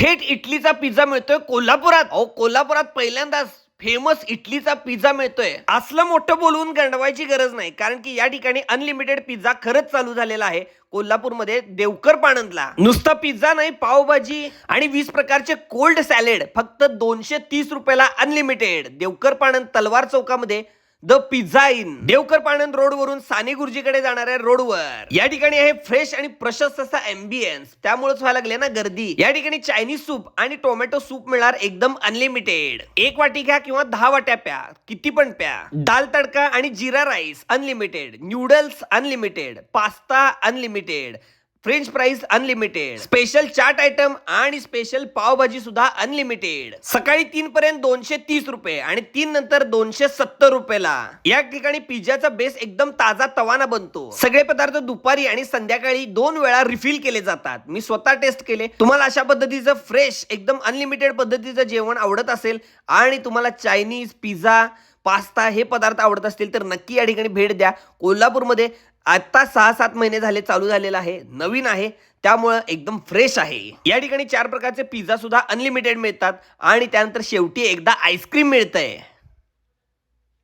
थेट इटलीचा पिझ्झा मिळतोय कोल्हापुरात. अहो कोल्हापुरात पहिल्यांदाच फेमस इटलीचा पिझ्झा मिळतोय. असलं मोठं बोलवून गंडवायची गरज नाही कारण की या ठिकाणी अनलिमिटेड पिझ्झा खरंच चालू झालेला आहे कोल्हापूरमध्ये देवकर पाणंदला. नुसता पिझ्झा नाही पावभाजी आणि वीस प्रकारचे कोल्ड सॅलेड फक्त दोनशे तीस रुपयाला अनलिमिटेड देवकर पाणंद तलवार चौकामध्ये the pizza inn Deokar Panand road वरून साने गुरुजीकडे जाणाऱ्या रोडवर. या ठिकाणी आहे फ्रेश आणि प्रशस्त असा एम्बियन्स त्यामुळेच व्हायला लागले ना गर्दी. या ठिकाणी चायनीज सूप आणि टोमॅटो सूप मिळणार एकदम अनलिमिटेड एक वाटी घ्या किंवा दहा वाट्या प्या. किती पण प्या. दाल तडका आणि jeera rice unlimited noodles unlimited pasta unlimited French fries unlimited. Special chaat item आणि स्पेशल पावभाजी सुद्धा अनलिमिटेड. सकाळी तीन पर्यंत दोनशे तीस रुपये आणि तीन नंतर दोनशे सत्तर रुपयाला. या ठिकाणी पिझ्झाचा बेस एकदम ताजा तवाना बनतो. सगळे पदार्थ दुपारी आणि संध्याकाळी दोन वेळा रिफिल केले जातात. मी स्वतः टेस्ट केले. तुम्हाला अशा पद्धतीचं फ्रेश एकदम अनलिमिटेड पद्धतीचं जेवण आवडत असेल आणि तुम्हाला चायनीज पिझ्झा पास्ता हे पदार्थ आवडत असतील तर नक्की या ठिकाणी भेट द्या. कोल्हापूरमध्ये आत्ता सहा सात महिने झाले चालू झालेलं आहे नवीन आहे त्यामुळं एकदम फ्रेश आहे. या ठिकाणी चार प्रकारचे पिझ्झा सुद्धा अनलिमिटेड मिळतात आणि त्यानंतर शेवटी एकदा आईस्क्रीम मिळतंय.